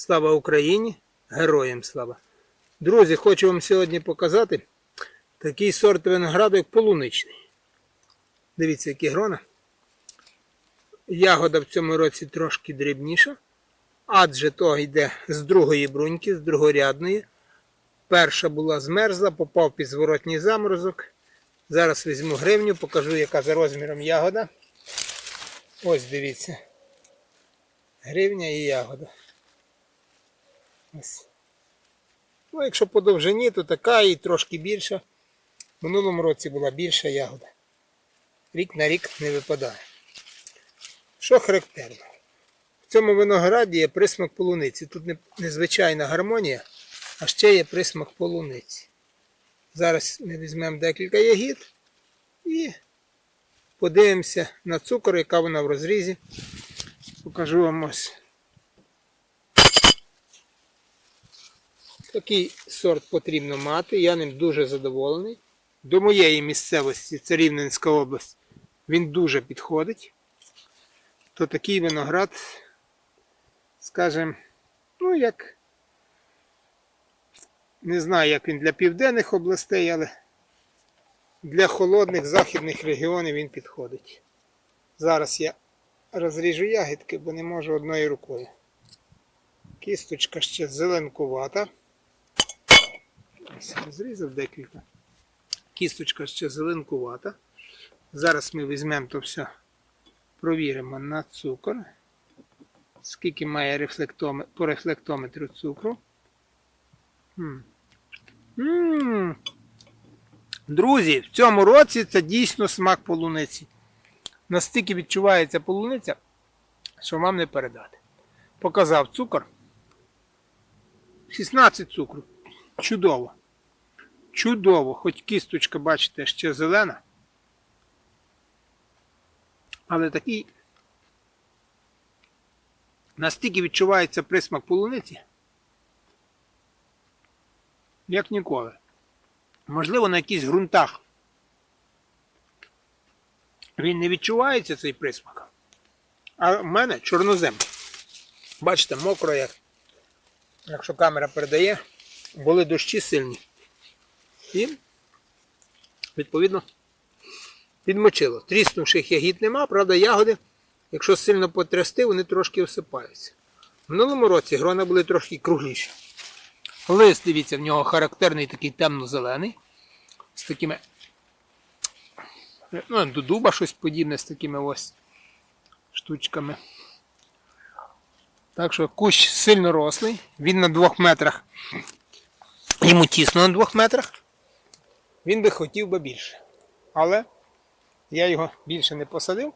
Слава Україні! Героям слава! Друзі, хочу вам сьогодні показати такий сорт винограду, як полуничний. Дивіться, які грона. Ягода в цьому році трошки дрібніша, адже то йде з другої бруньки, з другорядної. Перша була змерзла, попав під зворотній заморозок. Зараз візьму гривню, покажу, яка за розміром ягода. Ось дивіться. Гривня і ягода. Ну, якщо по довжині, то така і трошки більша. В минулому році була більша ягода. Рік на рік не випадає. Що характерно? В цьому винограді є присмак полуниці. Тут незвичайна гармонія, а ще є присмак полуниці. Зараз ми візьмемо декілька ягід і подивимося на цукор, яка вона в розрізі. Покажу вам ось. Такий сорт потрібно мати, я ним дуже задоволений. До моєї місцевості, це Рівненська область, він дуже підходить. То такий виноград, скажімо, ну як, не знаю, як він для південних областей, але для холодних західних регіонів він підходить. Зараз я розріжу ягідки, бо не можу одною рукою. Кісточка ще зеленкувата. Ось розрізав декілька. Кісточка ще зеленкувата. Зараз ми візьмемо то все, провіримо на цукор. Скільки має рефлектоме- по рефлектометру цукру. М. М. Друзі, в цьому році це дійсно смак полуниці. Настільки відчувається полуниця, що вам не передати. Показав цукор. 16 цукру. Чудово. Чудово, хоч кісточка, бачите, ще зелена. Але такий настільки відчувається присмак полуниці, як ніколи. Можливо, на якихось ґрунтах він не відчувається цей присмак. А в мене чорнозем. Бачите, мокро як. Якщо камера передає, були дощі сильні. І, відповідно, підмочило. Тріснувших ягід нема, правда, ягоди, якщо сильно потрясти, вони трошки осипаються. В минулому році грона були трошки кругліші. Лист, дивіться, в нього характерний такий темно-зелений. З такими. Ну, до дуба щось подібне з такими ось штучками. Так що кущ сильно рослий, він на двох метрах. Йому тісно на двох метрах. Він би хотів би більше. Але я його більше не посадив.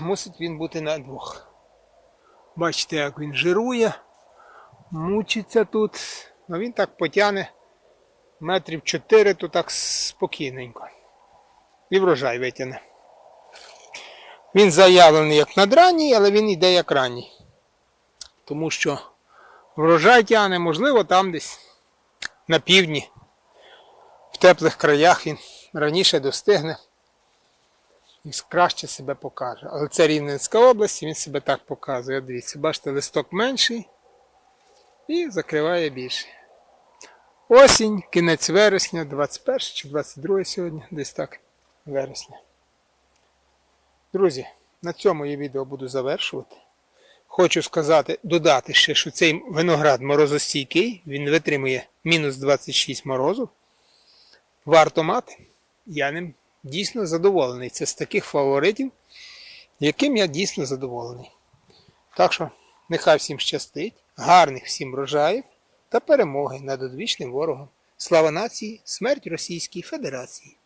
Мусить він бути на двох. Бачите, як він жирує, мучиться тут. Ну він так потягне метрів 4, то так спокійненько. І врожай витягне. Він заявлений як надранній, але він йде як ранній. Тому що врожай тягне, можливо, там десь на півдні, теплих краях він раніше достигне і краще себе покаже. Але це Рівненська область, і він себе так показує. Дивіться, бачите, листок менший і закриває більше. Осінь, кінець вересня, 21 чи 22 сьогодні, десь так вересня. Друзі, на цьому я відео буду завершувати. Хочу сказати, додати ще, що цей виноград морозостійкий, він витримує мінус 26 морозу. Варто мати. Я ним дійсно задоволений. Це з таких фаворитів, яким я дійсно задоволений. Так що, нехай всім щастить, гарних всім врожаїв та перемоги над одвічним ворогом. Слава нації, смерть Російській Федерації!